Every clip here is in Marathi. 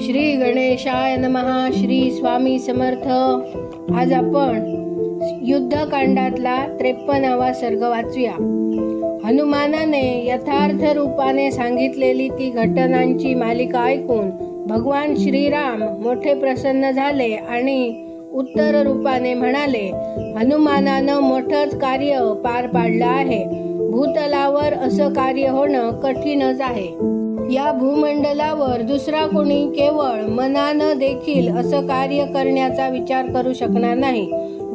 श्री गणेशाय नमहा श्री स्वामी समर्थ. आज आपण युद्धकांडातला त्रेपन्नावा सर्ग वाचूया. हनुमानाने यथार्थ रूपाने सांगितलेली ती घटनांची मालिका ऐकून भगवान श्रीराम मोठे प्रसन्न झाले आणि उत्तर रूपाने म्हणाले हनुमानानं मोठंच कार्य पार पाडलं आहे. भूतलावर असं कार्य होणं कठीणच आहे. या भूमंडलावर दुसरा कोणी केवळ मनानं देखील असं कार्य करण्याचा विचार करू शकणार नाही.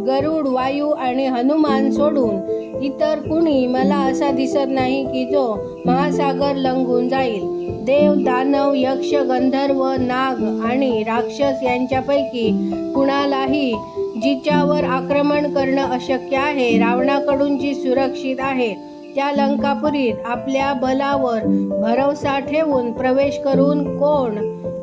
गरुड वायू आणि हनुमान सोडून इतर कुणी मला असा दिसत नाही की जो महासागर लंघून जाईल. देव दानव यक्ष गंधर्व नाग आणि राक्षस यांच्यापैकी कुणालाही जिच्यावर आक्रमण करणं अशक्य आहे रावणाकडून जी सुरक्षित आहे त्या लंकापुरीत आपल्या बलावर भरवसा ठेवून प्रवेश करून कोण?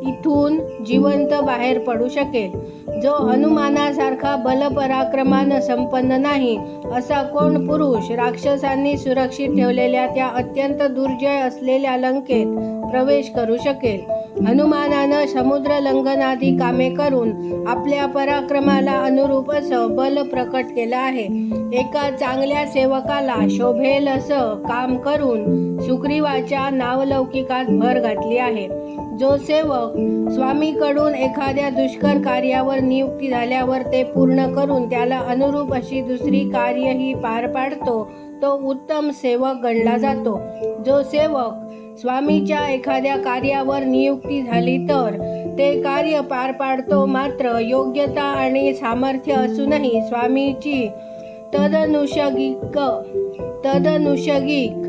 इथून जिवंत बाहेर पडू शकेल. जो हनुमानासारखा बलपराक्रमानं संपन्न नाही असा कोण पुरुष राक्षसांनी सुरक्षित ठेवलेल्या त्या अत्यंत दुर्जय असलेल्या लंकेत प्रवेश करू शकेल. हनुमानानं समुद्र लंघनादी कामे करून आपल्या पराक्रमाला अनुरूप असं बल प्रकट केलं आहे. एका चांगल्या सेवकाला शोभेल असं काम करून सुग्रीवाच्या नावलौकिकात भर घातली आहे. जो सेवक स्वामीकडून एखाद्या दुष्कर कार्यावर नियुक्ती झाल्यावर ते पूर्ण करून त्याला अनुरूप अशी दुसरी कार्यही पार पाडतो तो उत्तम सेवक गणला जातो. जो सेवक स्वामीच्या एखाद्या कार्यावर नियुक्ती झाली तर ते कार्य पार पाडतो मात्र योग्यता आणि सामर्थ्य असूनही स्वामीची तदनुषगिक तदनुषगिक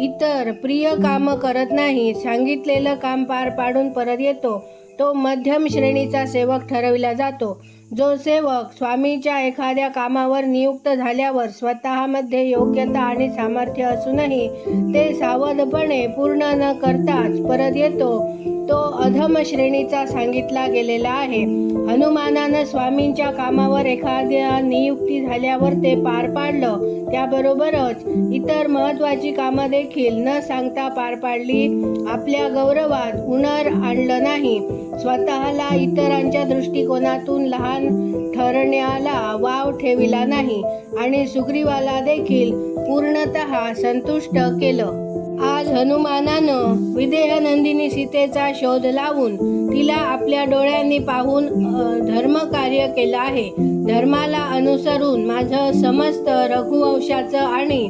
इतर प्रिय काम करत नाही. सांगितलेलं काम पार पाडून परत येतो. तो मध्यम श्रेणीचा सेवक ठरविला जातो. जो सेवक स्वामीच्या एखाद्या कामावर नियुक्त झाल्यावर स्वतःमध्ये योग्यता आणि सामर्थ्य असूनही ते सावधपणे पूर्ण न करताच परत येतो. तो अधम श्रेणीचा सांगितला गेलेला आहे. हनुमानानं स्वामींच्या कामावर एखाद्या नियुक्ती झाल्यावर ते पार पाडलं. त्याबरोबरच इतर महत्वाची कामं देखील न सांगता पार पाडली. आपल्या गौरवात उणर आणलं नाही. स्वतःला इतरांच्या दृष्टिकोनातून लहान ठरण्याला वाव ठेविला नाही आणि सुग्रीवाला देखील पूर्णत संतुष्ट केलं. आज हनुमानानं विदेह नंदिनी सीतेचा शोध लावून तिला आपल्या डोळ्यांनी पाहून धर्म धर्मकार्य केलं आहे. धर्माला अनुसरून माझं समस्त रघुवंशाचं आणि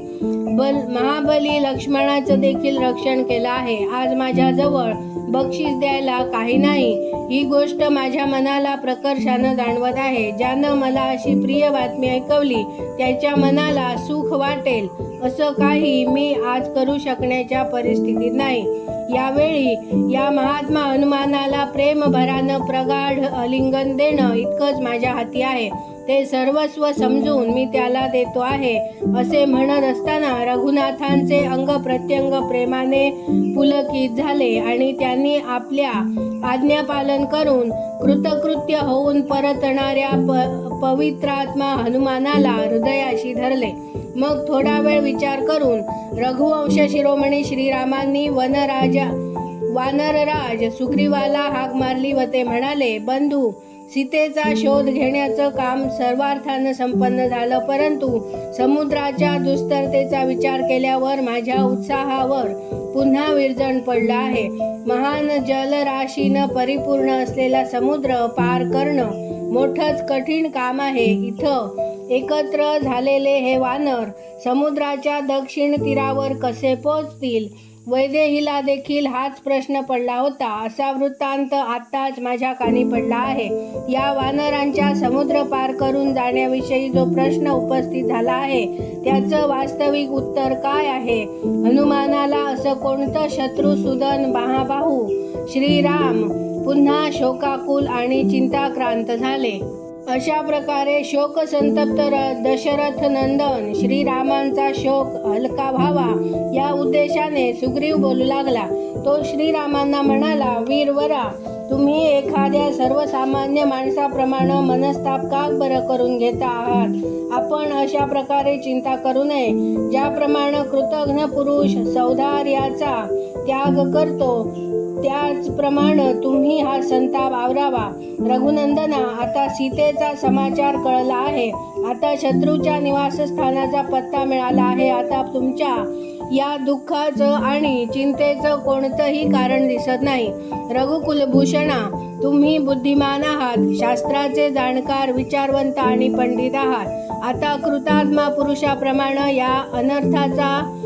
बल महाबली लक्ष्मणाचं देखील रक्षण केलं आहे. आज माझ्याजवळ बक्षीस द्यायला काही नाही. ही गोष्ट माझ्या मनाला प्रकर्षानं जाणवत आहे. ज्यानं मला अशी प्रिय बातमी ऐकवली त्याच्या मनाला सुख वाटेल. असं काही मी आज करू शकण्याच्या परिस्थितीत नाही. यावेळी या महात्मा हनुमानाला प्रेमभरानं प्रगाढ आलिंगन देणं इतकंच माझ्या हाती आहे. ते सर्वस्व समजून मी त्याला देतो आहे. असे म्हणत असताना रघुनाथांचे अंग प्रत्यंग प्रेमाने पुलकित झाले आणि त्यांनी आपल्या आज्ञापालन करून कृतकृत्य होऊन परतणाऱ्या प पवित्रात्मा हनुमानाला हृदयाशी धरले. मग थोडा वेळ विचार करून रघुवंश शिरोमणी श्रीरामांनी वनराजा वानरराज सुग्रीवाला हाक मारली व ते म्हणाले बंधू सीतेचा शोध घेण्याचं काम सर्वार्थानं संपन्न झालं परंतु समुद्राच्या दुस्तरतेचा विचार केल्यावर माझ्या उत्साहावर पुन्हा विरजण पडलं आहे. महान जलराशीनं परिपूर्ण असलेला समुद्र पार करणं मोठंच कठीण काम आहे. इथं एकत्र झालेले हे वानर समुद्राच्या दक्षिण तीरावर कसे पोचतील वैदेहीला देखील हाच प्रश्न पडला होता. असा वृत्तांत आत्ताच माझ्या कानी पडला आहे. या वानरांच्या समुद्र पार करून जाण्याविषयी जो प्रश्न उपस्थित झाला आहे त्याचं वास्तविक उत्तर काय आहे? हनुमानाला असं कोणतं शत्रुसूदन महाबाहू? श्रीराम पुन्हा शोकाकुल आणि चिंताक्रांत झाले. अशा प्रकारे शोकसंतप्त र- दशरथ नंदन श्रीरामांचा शोक हलका व्हावा या उद्देशाने सुग्रीव बोलू लागला. तो श्रीरामांना म्हणाला वीरवरा तुम्ही एखाद्या सर्वसामान्य माणसाप्रमाणे मनस्ताप का बरं करून घेता आहात? आपण अशा प्रकारे चिंता करू नये. ज्याप्रमाणे कृतघ्न पुरुष सौधार्याचा त्याग करतो त्याचप्रमाणे तुम्ही हा संताप आवरावा. रघुनंदना आता सीतेचा समाचार कळला आहे. आता शत्रूच्या निवासस्थानाचा पत्ता मिळाला आहे. आता तुमच्या या दुःखाचं आणि चिंतेचं कोणतंही कारण दिसत नाही. रघुकुलभूषणा तुम्ही बुद्धिमान आहात. शास्त्राचे जाणकार विचारवंत आणि पंडित आहात. आता कृतात्मा पुरुषाप्रमाणे या अनर्थाचा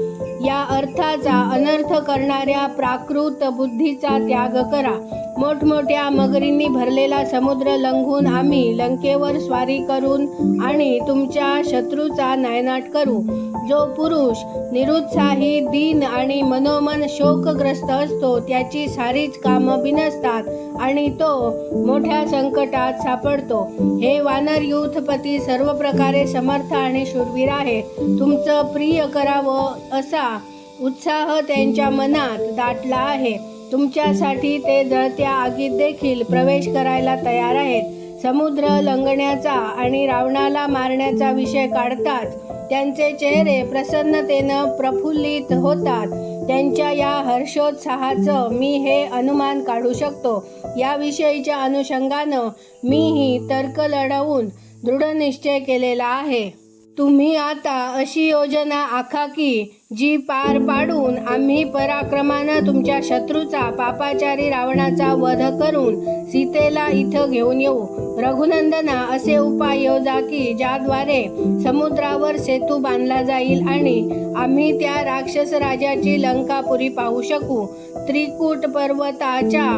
या अर्थाचा अनर्थ करणाऱ्या प्राकृत बुद्धीचा त्याग करा. मोठमोठ्या मगरींनी भरलेला समुद्र लंघून आम्ही लंकेवर स्वारी करून आणि तुमच्या शत्रूचा नायनाट करू. जो पुरुष निरुत्साही दीन आणि मनोमन शोकग्रस्त असतो त्याची सारीच कामं बिनसतात. आणि तो मोठ्या संकटात सापडतो. हे वानर युथपती सर्व प्रकारे समर्थ आणि शूरवीर आहे. तुमचं प्रिय करावं असा उत्साह त्यांच्या मनात दाटला आहे. तुमच्यासाठी ते जळत्या आगीत देखील प्रवेश करायला तयार आहेत. समुद्र लंघण्याचा आणि रावणाला मारण्याचा विषय काढताच त्यांचे चेहरे प्रसन्नतेनं प्रफुल्लित होतात. त्यांच्या या हर्षोत्साहाचं मी हे अनुमान काढू शकतो. याविषयीच्या अनुषंगानं मीही तर्क लढवून दृढ निश्चय केलेला आहे. तुम्ही आता अशी योजना आखा की जी पार पाडून आम्ही पराक्रमानं तुमच्या शत्रूचा पापाचारी रावणाचा वध करून सीतेला इथं घेऊन येऊ. रघुनंदना असे उपाय योजा की ज्याद्वारे समुद्रावर सेतू बांधला जाईल आणि आम्ही त्या राक्षस राजाची लंकापुरी पाहू शकू. त्रिकूट पर्वताच्या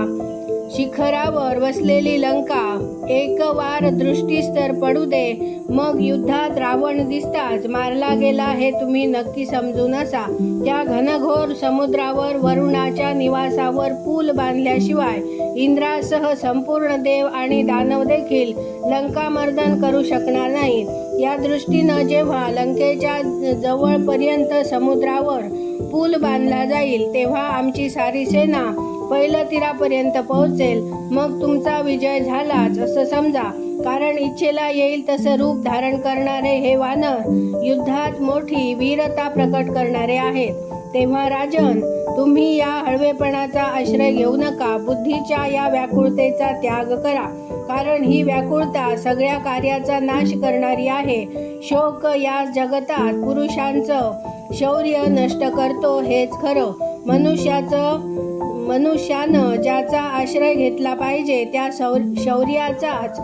शिखरावर वसलेली लंका एक वार दृष्टीस तर पडू दे. मग युद्धात रावण दिसताच मारला गेला हे तुम्ही नक्की समजून असा त्या घनघोर समुद्रावर वरुणाच्या निवासावर पूल बांधल्याशिवाय इंद्रासह संपूर्ण देव आणि दानव देखील लंकामर्दन करू शकणार नाहीत. या दृष्टीनं जेव्हा लंकेच्या जवळपर्यंत समुद्रावर पूल बांधला जाईल तेव्हा आमची सारी सेना पहिलं तीरापर्यंत पोहोचेल. मग तुमचा विजय झालाच असं समजा. कारण इच्छेला येईल तसं रूप धारण करणारे हे वानर युद्धात मोठी वीरता प्रकट करणारे आहेत. तेव्हा राजन तुम्ही या हळवेपणाचा आश्रय घेऊ नका. बुद्धीच्या या व्याकुळतेचा त्याग करा. कारण ही व्याकुळता सगळ्या कार्याचा नाश करणारी आहे. शोक या जगतात पुरुषांचं शौर्य नष्ट करतो हेच खरं. मनुष्याचं मनुष्यानं ज्याचा आश्रय घेतला पाहिजे त्या शौ शौर्याचाच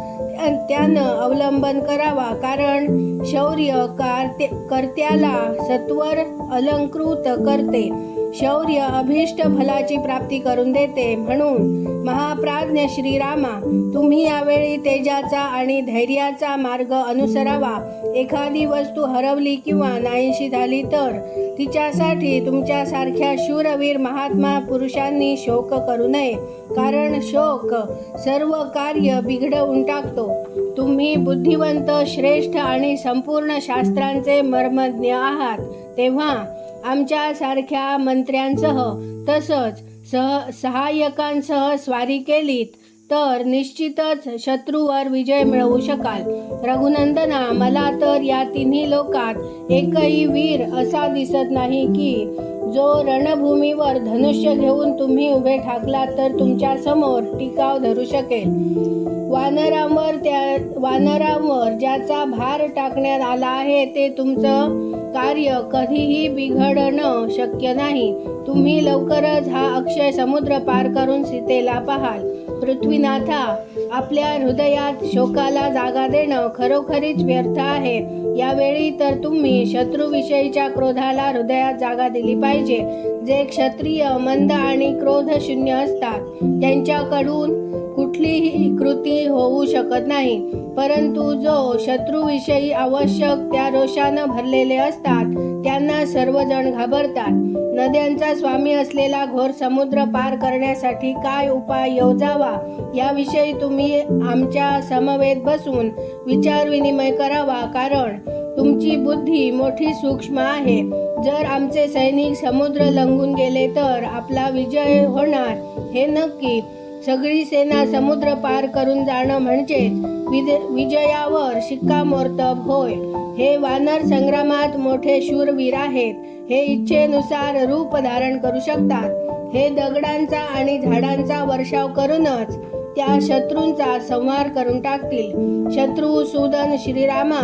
त्यानं अवलंबन करावा. कारण शौर्य कार्ते कर्त्याला सत्वर अलंकृत करते. शौर्य अभिष्ट फलाची प्राप्ती करून देते. म्हणून महाप्राज्ञ श्रीरामा तुम्ही यावेळी तेजाचा आणि धैर्याचा मार्ग अनुसरावा. एखादी वस्तू हरवली किंवा नाहीशी झाली तर तिच्यासाठी तुमच्यासारख्या शूरवीर महात्मा पुरुषांनी शोक करू नये. कारण शोक सर्व कार्य बिघडवून टाकतो. तुम्ही बुद्धिवंत श्रेष्ठ आणि संपूर्ण शास्त्रांचे मर्मज्ञ आहात. तेव्हा आमच्यासारख्या मंत्र्यांसह तसंच सह सहाय्यकांसह स्वारी केलीत तर निश्चितच शत्रूवर विजय मिळवू शकाल. रघुनंदना मला तर या तिन्ही लोकात एकही वीर असा दिसत नाही की जो रणभूमीवर धनुष्य घेऊन तुम्ही उभे ठाकलात तर तुमच्यासमोर टिकाव धरू शकेल. वानरांवर त्या वानरांवर ज्याचा भार टाकण्यात आला आहे ते तुमचं कार्य कधीही बिघडणं शक्य नाही. तुम्ही लवकरच हा अक्षय समुद्र पार करून सीतेला पाहाल. पृथ्वीनाथा आपल्या हृदयात शोकाला जागा देणं खरोखरीच व्यर्थ आहे. यावेळी तर तुम्ही शत्रूविषयीच्या क्रोधाला हृदयात जागा दिली पाहिजे. जे क्षत्रिय मंद आणि क्रोधशून्य असतात त्यांच्याकडून कुठलीही कृती होऊ शकत नाही. परंतु जो शत्रूविषयी आवश्यक त्या रोषानं भरलेले असतात त्यांना सर्वजण घाबरतात. नद्यांचा स्वामी असलेला घोर समुद्र पार करण्यासाठी काय उपाय योजावा? याविषयी तुम्ही आमच्या समवेत बसून विचार विनिमय करावा. कारण तुमची बुद्धी मोठी सूक्ष्म आहे. जर आमचे सैनिक समुद्र लंघून गेले तर आपला विजय होणार. हे नक्की सगळी सेना समुद्र पार करून जाणं म्हणजेच विद- विजयावर शिक्कामोर्तब होय. हे वानर संग्रामात मोठे शूरवीर आहेत. हे इच्छेनुसार रूप धारण करू शकतात. हे दगडांचा आणि झाडांचा वर्षाव करूनच त्या शत्रूंचा संहार करून टाकतील. शत्रू सुदन श्रीरामा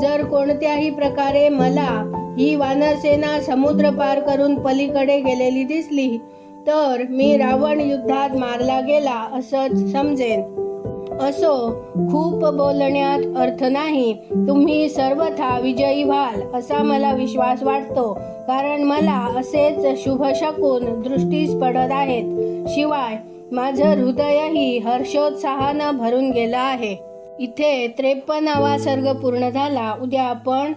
जर कोणत्याही प्रकारे मला ही वानरसेना समुद्र पार करून पलीकडे गेलेली दिसली तर मी रावण युद्धात मारला गेला असंच समजेन. असो खूप बोलण्यात अर्थ नाही. तुम्ही सर्वथा विजयी व्हाल असा मला विश्वास वाटतो. कारण मला असेच शुभ शकून दृष्टीस पडत आहेत. शिवाय माझं हृदयही हर्षोत्साहानं भरून गेलं आहे. इथे त्रेपन्नावा सर्ग पूर्ण झाला. उद्या आपण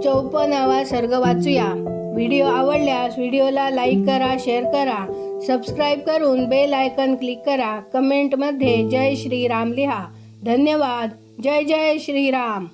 चौपन्नावा सर्ग वाचूया. व्हिडिओ आवडल्यास व्हिडिओला लाईक करा शेअर करा सबस्क्राईब करून बेल आयकन क्लिक करा. कमेंटमध्ये जय श्रीराम लिहा. धन्यवाद. जय जय श्रीराम